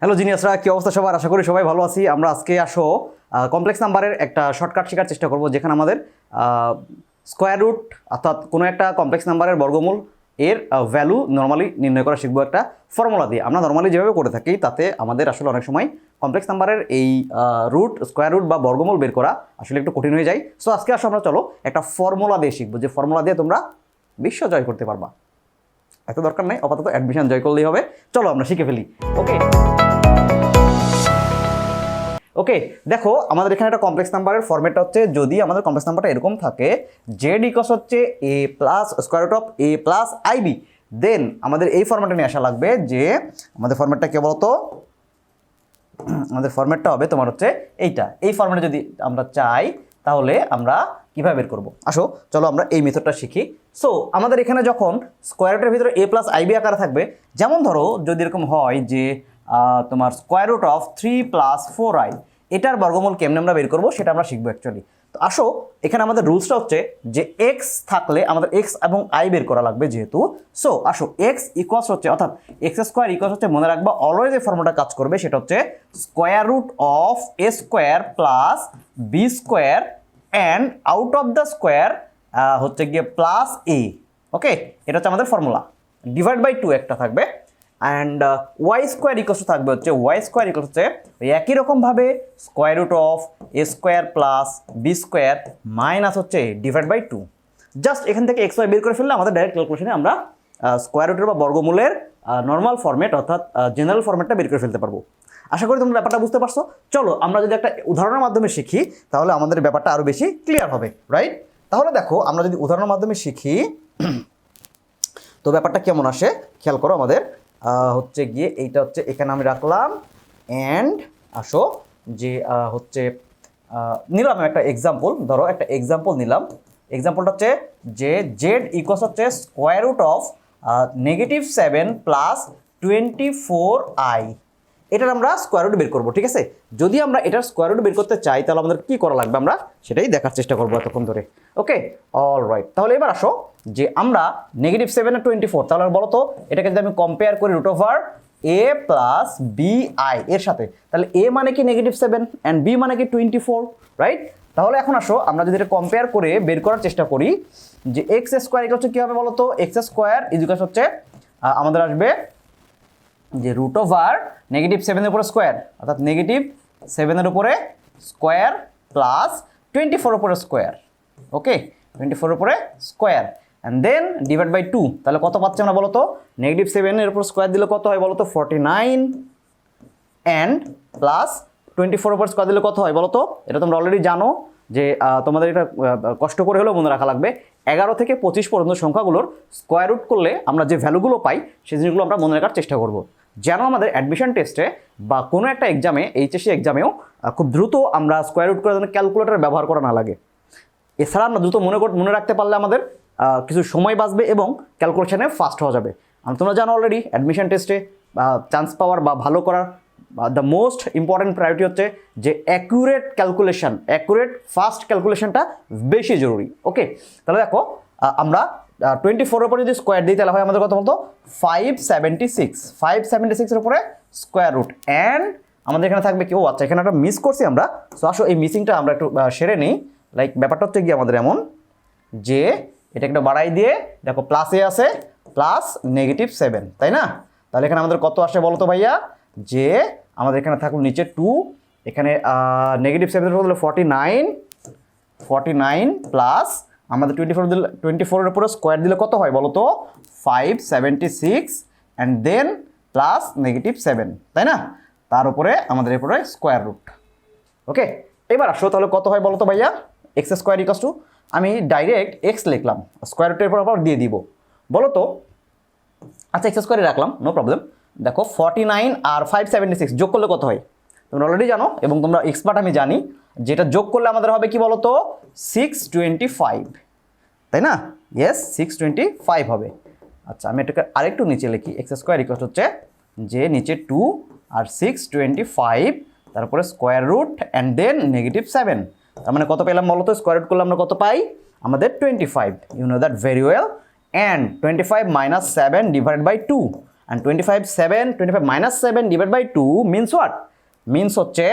Hello জিনিয়াসরা কি অবস্থা সবার? আশা করি সবাই ভালো আছি। আমরা আজকে আসো কমপ্লেক্স নাম্বারের একটা শর্টকাট শেখার চেষ্টা করব, যেখানে আমাদের স্কোয়ার রুট অর্থাৎ কোনো একটা কমপ্লেক্স নাম্বারের বর্গমূল এর ভ্যালু নর্মালি নির্ণয় করা শিখব একটা ফর্মুলা দিয়ে। আমরা নর্মালি যেভাবে করে থাকি, তাতে আমাদের আসলে অনেক সময় কমপ্লেক্স নাম্বারের এই রুট স্কোয়ার রুট বা বর্গমূল বের করা আসলে একটু কঠিন হয়ে যায়। সো আজকে আসো আমরা, চলো, একটা ফর্মুলা দিয়ে শিখব, যে ফর্মুলা দিয়ে তোমরা বিশ্ব জয় করতে পারবা। এত দরকার নেই, আপাতত অ্যাডমিশন জয় করলেই হবে। চলো, আমরা শিখে ফেলি। ওকে ওকে, দেখো, আমাদের এখানে একটা কমপ্লেক্স নাম্বারের ফর্মেটটা হচ্ছে, যদি আমাদের কমপ্লেক্স নাম্বারটা এরকম থাকে জেড ইকস হচ্ছে A plus square root of A plus I B then আমাদের এই ফর্মেটটা নিয়ে আসা লাগবে যে, আমাদের ফর্মেটটা কে বলতো? আমাদের ফর্মেটটা হবে তোমার হচ্ছে এইটা। এই ফর্মেটে যদি আমরা চাই, তাহলে আমরা কীভাবে বের করব? আসো, চলো আমরা এই মেথডটা শিখি। সো আমাদের এখানে যখন স্কোয়ার রুটের ভিতরে এ প্লাস আইবি আকারে থাকবে, যেমন ধরো, যদি এরকম হয় যে তোমার square root of three plus four I এটার বর্গমূল কেমনে আমরা বের করব সেটা আমরা শিখব অ্যাকচুয়ালি তো আসো, এখানে আমাদের রুলসটা হচ্ছে যে এক্স থাকলে আমাদের এক্স এবং আই বের করা লাগবে যেহেতু। সো আসো এক্স ইকোয়াস হচ্ছে, অর্থাৎ এক্স স্কোয়ার ইকোয়াস হচ্ছে, মনে রাখবা অলওয়েজ এই ফর্মুলাটা কাজ করবে সেটা হচ্ছে square root of A square plus B square and out of the square হচ্ছে গিয়ে প্লাস এ ওকে এটা হচ্ছে আমাদের ফর্মুলা ডিভাইড বাই টু একটা থাকবে। অ্যান্ড ওয়াই স্কোয়ার ইকোস থাকবে হচ্ছে ওয়াই স্কোয়ার ইকোস হচ্ছে একই রকমভাবে square root of A square plus B square minus হচ্ছে ডিভাইড বাই টু জাস্ট এখান থেকে এক্স ওয়াই বের করে ফেললে আমাদের ডাইরেক্ট ক্যালকুলেশনে আমরা স্কোয়ার রুটের বা বর্গমূলের নর্মাল ফর্মেট অর্থাৎ জেনারেল ফর্মেটটা বের করে ফেলতে পারব। আশা করি তোমরা ব্যাপারটা বুঝতে পারছ। চলো, আমরা যদি একটা উদাহরণের মাধ্যমে শিখি, তাহলে আমাদের ব্যাপারটা আরও বেশি ক্লিয়ার হবে রাইট তাহলে দেখো, আমরা যদি উদাহরণের মাধ্যমে শিখি, তো ব্যাপারটা কেমন আসে? খেয়াল করো আমাদের হচ্ছে গিয়ে এইটা হচ্ছে এখানে আমি রাখলাম। অ্যান্ড আসো যে হচ্ছে নিলাম একটা এক্সাম্পল ধরো একটা এক্সাম্পল নিলাম। এক্সাম্পলটা হচ্ছে যে জেড ইকোস হচ্ছে square root of negative seven plus twenty four I এটার আমরা স্কোয়ার রুট বের করব, ঠিক আছে? যদি আমরা এটার স্কোয়ার রুট বের করতে চাই, তাহলে আমাদের কি করা লাগবে আমরা? সেটাই দেখার চেষ্টা করব এতক্ষণ ধরে। ওকে? অল রাইট তাহলে এবার আসো, যে আমরা নেগেটিভ সেভেন টোয়েন্টি ফোর তাহলে বলো তো, এটাকে যদি আমি কম্পেয়ার করি root over A plus B I এর সাথে, তাহলে এ মানে কি নেগেটিভ সেভেন অ্যান্ড বি মানে কি টোয়েন্টি ফোর রাইট তাহলে এখন আসো, আমরা যদি এটা কম্পেয়ার করে বের করার চেষ্টা করি, যে এক্স স্কোয়ার এটা হচ্ছে কী হবে বলো তো? এক্স স্কোয়ার ইজুকাস হচ্ছে আমাদের আসবে যে রুট ওভার নেগেটিভ সেভেনের উপরে স্কোয়ার অর্থাৎ নেগেটিভ সেভেনের উপরে স্কোয়ার প্লাস টোয়েন্টি ফোর উপরে স্কোয়ার ওকে টোয়েন্টি ফোর উপরে square and then divide by two তাহলে কত পাচ্ছি আমরা বলো তো নেগেটিভ সেভেনের উপর স্কোয়ার দিলে কত হয় বলো তো forty nine and plus twenty four উপর স্কোয়ার দিলে কত হয় বলো তো এটা তোমরা অলরেডি জানো যে তোমাদের এটা কষ্ট করে হলেও মনে রাখা লাগবে। এগারো থেকে পঁচিশ পর্যন্ত সংখ্যাগুলোর স্কোয়ার রুট করলে আমরা যে ভ্যালুগুলো পাই, সেই জিনিসগুলো আমরা মনে রাখার চেষ্টা করব। যেন আমাদের অ্যাডমিশন টেস্টে বা কোনো একটা এক্সামে এইচএসসি এক্সামেও খুব দ্রুত আমরা স্কোয়ার রুট করে যেন ক্যালকুলেটার ব্যবহার করা না লাগে। এছাড়া আমরা দ্রুত মনে মনে রাখতে পারলে আমাদের কিছু সময় বাঁচবে এবং ক্যালকুলেশনে ফাস্ট হওয়া যাবে। তোমরা জানো অলরেডি অ্যাডমিশন টেস্টে চান্স পাওয়ার বা ভালো করার দ্য মোস্ট ইম্পর্ট্যান্ট প্রায়োরিটি হচ্ছে যে অ্যাকুরেট ক্যালকুলেশন অ্যাকুরেট ফাস্ট ক্যালকুলেশনটা বেশি জরুরি। ওকে তাহলে দেখো আমরা টোয়েন্টি ফোরের উপরে যদি স্কোয়ার দিই, তাহলে হয় আমাদের কত বলতো? Five seventy six five seventy সিক্সের উপরে স্কোয়ার রুট অ্যান্ড আমাদের এখানে থাকবে কি? ও আচ্ছা এখানে একটা মিস করছি আমরা। সো আসো, এই মিসিংটা আমরা একটু সেরে নিই। লাইক ব্যাপারটা হচ্ছে কি আমাদের এমন যে, এটা একটা বাড়াই দিয়ে, দেখো প্লাসে আছে প্লাস নেগেটিভ সেভেন তাই না? তাহলে এখানে আমাদের কত আসে বলো তো ভাইয়া? যে, আমাদের এখানে থাকল নিচে টু এখানে নেগেটিভ সেভেনের বদলে forty nine forty nine plus আমাদের টোয়েন্টি ফোর দিলে টোয়েন্টি ফোরের উপরে স্কোয়ার দিলে কত হয় বলো তো? Five seventy six and then plus negative seven তাই না? তার উপরে আমাদের এরপরে স্কোয়ার রুট ওকে এবার আসো তাহলে কত হয় বলো তো ভাইয়া? এক্স স্কোয়ার ইকাস টু আমি ডাইরেক্ট এক্স লিখলাম। স্কোয়ার রুটের পর আবার দিয়ে দিব। বলো তো? আচ্ছা এক্স স্কোয়ারে রাখলাম নো প্রবলেম দেখো ফর্টি নাইন আর ফাইভ সেভেন্টি সিক্স যোগ করলে কত হয়? তোমরা অলরেডি জানো এবং তোমরা এক্সপার্ট আমি জানি, যেটা যোগ করলে আমাদের হবে কি বলো তো সিক্স টোয়েন্টি ফাইভ তাই না? ইয়েস সিক্স টোয়েন্টি ফাইভ হবে। আচ্ছা আমি এটাকে আরেকটু নিচে লিখি। এক্স স্কোয়ার রিকোয়েস্ট হচ্ছে যে নিচে টু আর সিক্স টোয়েন্টি ফাইভ তারপরে square root and then negative seven তার মানে কত পেলাম বলো তো স্কোয়ার রুট করলে আমরা কত পাই? আমাদের twenty five you know that very well and twenty five minus seven divide by two and twenty five seven twenty five minus seven divide by two means what means হচ্ছে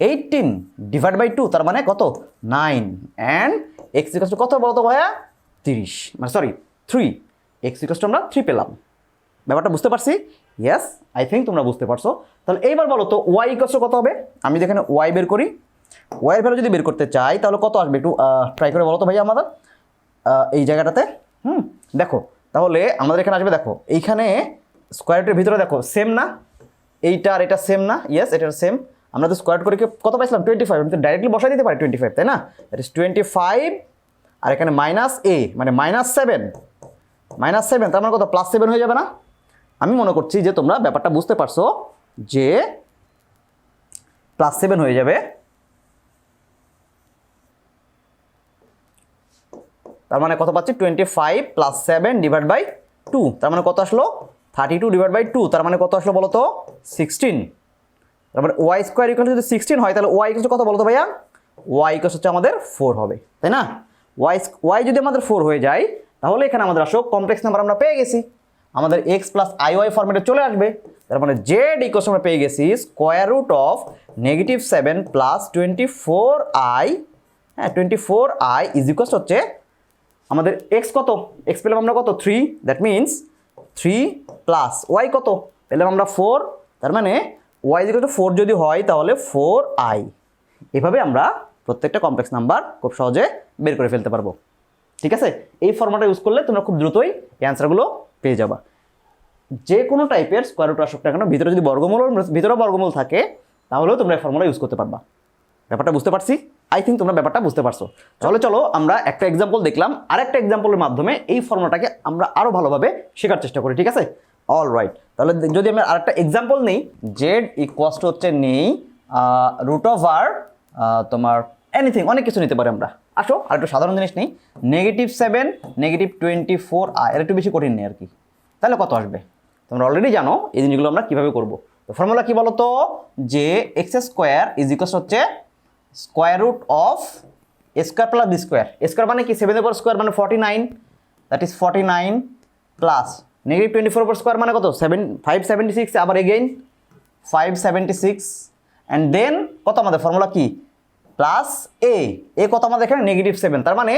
eighteen divide by two তার মানে কত? Nine and x ইকাস কত বলতো ভাইয়া? তিরিশ। মানে sorry three x ইকাস আমরা থ্রি পেলাম। ব্যাপারটা বুঝতে পারছি? ইয়েস আই থিঙ্ক তোমরা বুঝতে পারছ। তাহলে এইবার বলো তো ওয়াই ইকাস কত হবে? আমি যেখানে ওয়াই বের করি ওয়াইয়ের ভ্যালু যদি বের করতে চাই, তাহলে কত আসবে একটু ট্রাই করে বলো তো ভাইয়া আমাদের? এই জায়গাটাতে। হুম, দেখো, তাহলে আমাদের এখানে আসবে, দেখো, এইখানে স্কোয়ার রুটের ভিতরে দেখো সেম না? এইটা আর এটা সেম না? ইয়েস এটা সেম আমরা তো স্কোয়ার করে কত পাইছিলাম? টোয়েন্টি ফাইভ আমি তো ডাইরেক্টলি বসাই দিতে পারি টোয়েন্টি ফাইভ তাই না? দ্যাট টোয়েন্টি ফাইভ আর এখানে মাইনাস এ মানে মাইনাস সেভেন মাইনাস সেভেন তার মানে কত? প্লাস সেভেন হয়ে যাবে না? আমি মনে করছি যে তোমরা ব্যাপারটা বুঝতে পারছ যে প্লাস সেভেন হয়ে যাবে। তার মানে কত পাচ্ছি? Twenty five plus seven divide by two তার মানে কত আসলো? Thirty two divide by two তার মানে কত আসলো বলো তো? সিক্সটিন তার মানে ওয়াই স্কোয়ার ইকুয়াল যদি সিক্সটিন হয়, তাহলে ওয়াই কত বলো ভাইয়া? ওয়াই ইকুয়াল হচ্ছে আমাদের ফোর হবে, তাই না? ওয়াই ওয়াই যদি আমাদের ফোর হয়ে যায়, তাহলে এখানে আমাদের আসো কমপ্লেক্স নাম্বার আমরা পেয়ে গেছি। আমাদের এক্স প্লাস আই ওয়াই ফর্মেটে চলে আসবে। তার মানে জেড ইকুয়াল আমরা পেয়ে গেছি square root of negative seven plus twenty four I হ্যাঁ twenty four I is equal হচ্ছে আমাদের এক্স কত? এক্স পেলাম আমরা কত? Three that means three plus Y কত? পেলাম আমরা ফোর তার মানে ওয়াই ইকুয়াল ফোর যদি হয়, তাহলে ফোর আই এভাবে আমরা প্রত্যেকটা কমপ্লেক্স নাম্বার খুব সহজে বের করে ফেলতে পারব। ঠিক আছে? এই ফর্মাটটা ইউজ করলে তোমরা খুব দ্রুতই অ্যান্সারগুলো পেয়ে যাবা। যে কোনো টাইপের স্কোয়ার রুট আসুক না কেন, ভিতরে যদি বর্গমূল, ভিতরে বর্গমূল থাকে, তাহলেও তোমরা এই ফর্মুলা ইউজ করতে পারবা। ব্যাপারটা বুঝতে পারছি? আই থিঙ্ক তোমরা ব্যাপারটা বুঝতে পারছ। চলো চলো, আমরা একটা এক্সাম্পল দেখলাম। আর একটা এক্সাম্পলের মাধ্যমে এই ফর্মুলাটাকে আমরা আরও ভালোভাবে শেখার চেষ্টা করি, ঠিক আছে? অল রাইট তাহলে যদি আমরা আরেকটা এক্সাম্পল নেই জেড ইকুয়াস টু হচ্ছে নেই রুট অফ আর তোমার এনিথিং অনেক কিছু নিতে পারি আমরা। আসো আর একটু সাধারণ জিনিস নেই। Negative seven negative twenty four আর একটু বেশি কঠিন নেই আর কি। তাহলে কত আসবে? তোমরা অলরেডি জানো এই জিনিসগুলো আমরা কীভাবে করব। তো ফর্মুলা কী বলো তো যে এক্স স্কোয়ার ইজ ইকুয়াস হচ্ছে square root of square plus B square. Square মানে কি? সেভেন উপর স্কোয়ার মানে forty nine that is forty nine plus negative twenty four উপর স্কোয়ার মানে কত? সেভেন ফাইভ সেভেন্টি সিক্স আবার again five seventy six and then কত আমাদের ফর্মুলা কি? প্লাস এ এ কত আমাদের এখানে? নেগেটিভ সেভেন তার মানে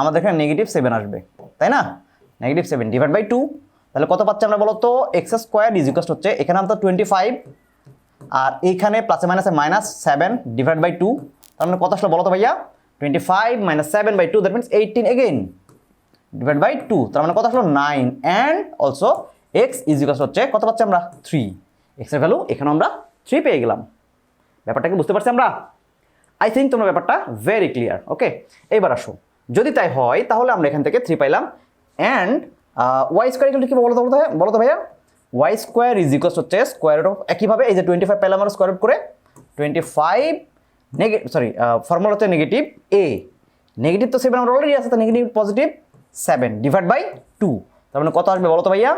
আমাদের এখানে নেগেটিভ সেভেন আসবে। তাই না? Negative seven divide by two তাহলে কত পাচ্ছি আমরা বলো তো এক্স স্কোয়ার ইজ ইকুয়াস হচ্ছে, এখানে আমাদের টোয়েন্টি ফাইভ আর এইখানে প্লাসে মাইনাসে minus seven divide by two তার মানে কত আসলে বলো তো ভাইয়া? Twenty five minus seven by two that means eighteen again divide by two তার মানে কত আসলো? Nine and also X is equals হচ্ছে কত পাচ্ছি আমরা? থ্রি এক্সের ভ্যালু এখানে আমরা থ্রি পেয়ে গেলাম। ব্যাপারটা কি বুঝতে পারছি আমরা? আই থিঙ্ক তোমরা ব্যাপারটা ভেরি ক্লিয়ার ওকে এইবার আসো। যদি তাই হয়, তাহলে আমরা এখান থেকে থ্রি পাইলাম অ্যান্ড ওয়াই স্কোয়ার ইকুয়াল কি বলো তো বলো তো ভাইয়া? ওয়াই স্কোয়ার ইজ ইকুয়াল হচ্ছে স্কোয়ার রুট অফ একইভাবে এই যে টোয়েন্টি ফাইভ পাইলাম আমরা স্কোয়ার রুট করে twenty five negative sorry formula হচ্ছে নেগেটিভ এ নেগেটিভ তো সেভেন আমরা অলরেডি আছে, তো negative positive seven divide by two তার মানে কত আসবে বলো তো ভাইয়া?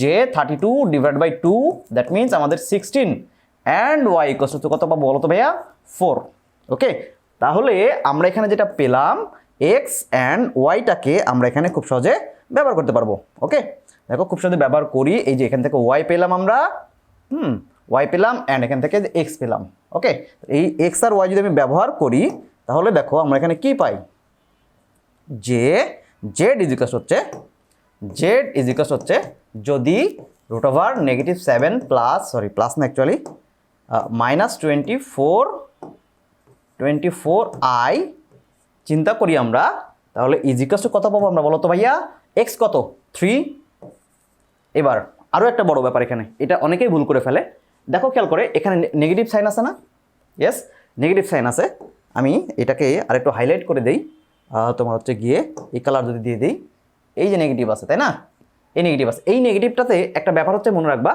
যে thirty two divide by two that means আমাদের সিক্সটিন অ্যান্ড ওয়াই ইকোয়াস হচ্ছে কত পাবো বলো তো ভাইয়া? ফোর ওকে তাহলে আমরা এখানে যেটা পেলাম এক্স অ্যান্ড ওয়াইটাকে আমরা এখানে খুব সহজে ব্যবহার করতে পারব। ওকে দেখো খুব সহজে ব্যবহার করি। এই যে এখান থেকে ওয়াই পেলাম আমরা। হুম ওয়াই পেলাম অ্যান্ড এখান থেকে এক্স পেলাম। ওকে এই এক্স আর ওয়াই যদি আমি ব্যবহার করি, তাহলে দেখো আমরা এখানে কি পাই? যে জেড ইজিকাস হচ্ছে জেড ইজিকাস হচ্ছে যদি root over negative seven plus sorry plus না actually minus twenty four twenty four I চিন্তা করি আমরা, তাহলে ইজিকাস কত পাবো আমরা বলো তো ভাইয়া? এক্স কত? থ্রি এবার আরও একটা বড় ব্যাপার এখানে। এটা অনেকেই ভুল করে ফেলে। দেখো, খেয়াল করে, এখানে নেগেটিভ সাইন আছে না? ইয়েস নেগেটিভ সাইন আছে। আমি এটাকে আরেকটু হাইলাইট করে দেই। তোমার হচ্ছে গিয়ে এই কালার যদি দিয়ে দিই, এই যে নেগেটিভ আছে, তাই না? এই নেগেটিভ আছে। এই নেগেটিভটাতে একটা ব্যাপার হচ্ছে মনে রাখবা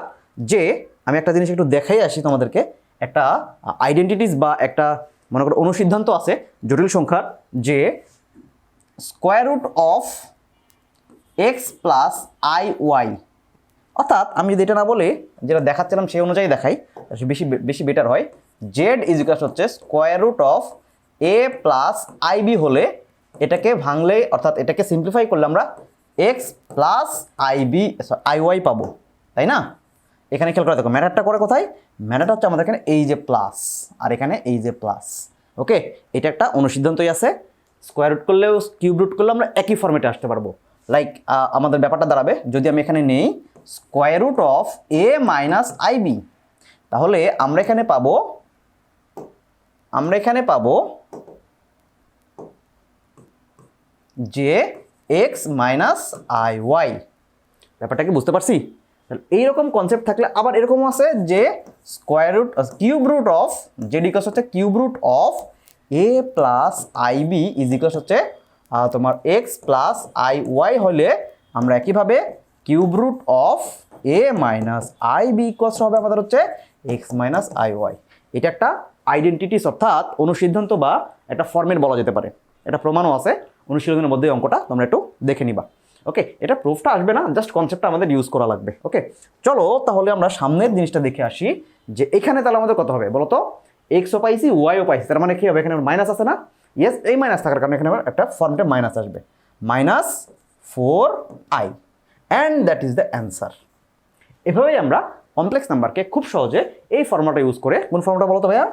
যে, আমি একটা জিনিস একটু দেখাই আসি তোমাদেরকে। একটা আইডেন্টিটিস বা একটা মনে করো অনুসিদ্ধান্ত আছে জটিল সংখ্যার যে square root of X plus I Y অর্থাৎ আমি যদি এটা না বলে যেটা দেখাচ্ছিলাম সেই অনুযায়ী দেখাই বেশি বেশি বেটার হয়। জেড ইজ ইকাস হচ্ছে square root of A plus I B হলে এটাকে ভাঙলে, অর্থাৎ এটাকে সিম্পলিফাই করলে আমরা X plus I B I Y পাবো, তাই না? এখানে খেয়াল করে দেখো ম্যাটারটা করে কোথায়? ম্যাটারটা হচ্ছে আমাদের এখানে এই যে প্লাস আর এখানে এই যে প্লাস ওকে এটা একটা অনুসিদ্ধান্তই আছে। স্কোয়ার রুট করলেও কিউব রুট করলে আমরা একই ফর্মেটে আসতে পারব। লাইক আমাদের ব্যাপারটা দাঁড়াবে। যদি আমি এখানে নেই square root of A minus I B তাহলে আমরা এখানে পাবো, আমরা এখানে পাবো যে এক্স মাইনাস আই ওয়াই ব্যাপারটা কি বুঝতে পারছি? তাহলে এইরকম কনসেপ্ট থাকলে আবার এরকমও আছে যে square root cube root of যে ডিকস হচ্ছে cube root of A plus I B is equals হচ্ছে তোমার এক্স প্লাস আই ওয়াই হলে আমরা একইভাবে cube root of A minus I B equals হবে আমাদের হচ্ছে এক্স মাইনাস আই ওয়াই। এটা একটা আইডেন্টিটিস অর্থাৎ অনুসিদ্ধান্ত বা একটা ফর্মেট বলা যেতে পারে। এটা প্রমাণও আছে। অনুশীলনের মধ্যে অঙ্কটা তোমরা একটু দেখে নিবা। ওকে, এটা প্রুফটা আসবে না, জাস্ট কনসেপ্টটা আমাদের ইউজ করা লাগবে। ওকে, চলো তাহলে আমরা সামনের জিনিসটা দেখে আসি যে এখানে তাহলে আমাদের কত হবে বলো তো এক্সও পাইছি ওয়াইও পাইছি, তার মানে কি হবে? এখানে মাইনাস আছে না? ইয়েস এই মাইনাস থাকার কারণে এখানে একটা ফর্মটা মাইনাস আসবে। Minus four I and that is the answer এভাবেই আমরা কমপ্লেক্স নাম্বারকে খুব সহজে এই ফর্মুলাটা ইউজ করে, কোন ফর্মুলাটা বলো তো ভাইয়া?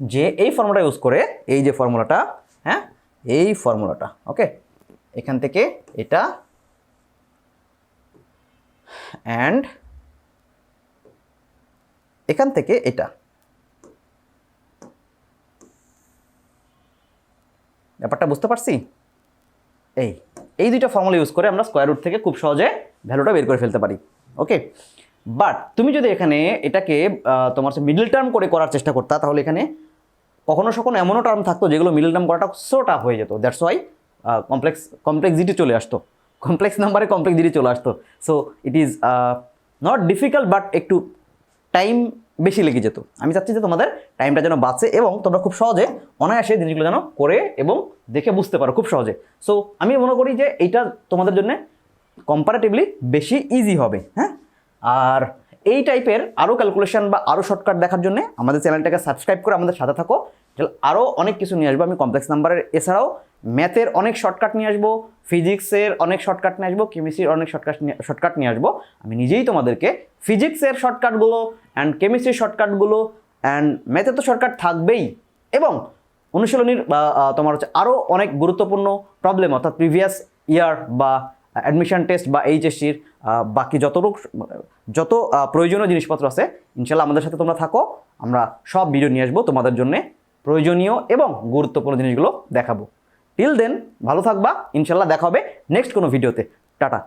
যে এই ফর্মুলাটা ইউজ করে, এই যে ফর্মুলাটা হ্যাঁ? এই ফর্মুলাটা ওকে এখান থেকে এটা অ্যান্ড এখান থেকে এটা। ব্যাপারটা বুঝতে পারছি? এই। এই দুইটা ফর্মুলা ইউজ করে আমরা স্কোয়ার রুট থেকে খুব সহজে ভ্যালুটা বের করে ফেলতে পারি ওকে বাট তুমি যদি এখানে এটাকে তোমার মিডল টার্ম করে করার চেষ্টা করতা, তাহলে এখানে কখনো সখনো এমনও টার্ম থাকতো যেগুলো মিডল টার্ম করাটা সো টাফ হয়ে যেত। দ্যাটস ওয়াই কমপ্লেক্স কমপ্লেক্সিটি চলে আসতো। কমপ্লেক্স নাম্বারে কমপ্লেক্সিটি চলে আসতো। So it is not difficult but একটু টাইম বেশি লেগে যেত। আমি চাচ্ছি যে তোমাদের টাইমটা যেন বাঁচে এবং তোমরা খুব সহজে অনায়াসে জিনিসগুলো যেন করে এবং দেখে বুঝতে পারো খুব সহজে। সো আমি মনে করি যে এইটা তোমাদের জন্য কম্পারেটিভলি বেশি ইজি হবে হ্যাঁ? আর এই টাইপের আরও ক্যালকুলেশন বা আরও শর্টকাট দেখার জন্য আমাদের চ্যানেলটাকে সাবস্ক্রাইব করে আমাদের সাথে থাকো। আরও অনেক কিছু নিয়ে আসব, আমি কমপ্লেক্স নাম্বারের এছাড়াও ম্যাথের অনেক শর্টকাট নিয়ে আসব ফিজিক্সের অনেক শর্টকাট নিয়ে আসব কেমিস্ট্রির অনেক শর্টকাট নিয়ে শর্টকাট নিয়ে আসব। আমি নিজেই তোমাদেরকে ফিজিক্সের শর্টকাটগুলো অ্যান্ড কেমিস্ট্রির শর্টকাটগুলো অ্যান্ড ম্যাথের তো শর্টকাট থাকবেই। এবং অনুশীলনীর তোমার হচ্ছে আরও অনেক গুরুত্বপূর্ণ প্রবলেম অর্থাৎ প্রিভিয়াস ইয়ার বা অ্যাডমিশন টেস্ট বা এইচএসসির বাকি যতটুক যত প্রয়োজনীয় জিনিসপত্র আছে, ইনশাল্লাহ আমাদের সাথে তোমরা থাকো। আমরা সব ভিডিও নিয়ে আসব তোমাদের জন্য। প্রয়োজনীয় এবং গুরুত্বপূর্ণ জিনিসগুলো দেখাবো। টিল দেন ভালো থাকবা। ইনশাল্লাহ দেখা হবে নেক্সট কোনো ভিডিওতে টাটা।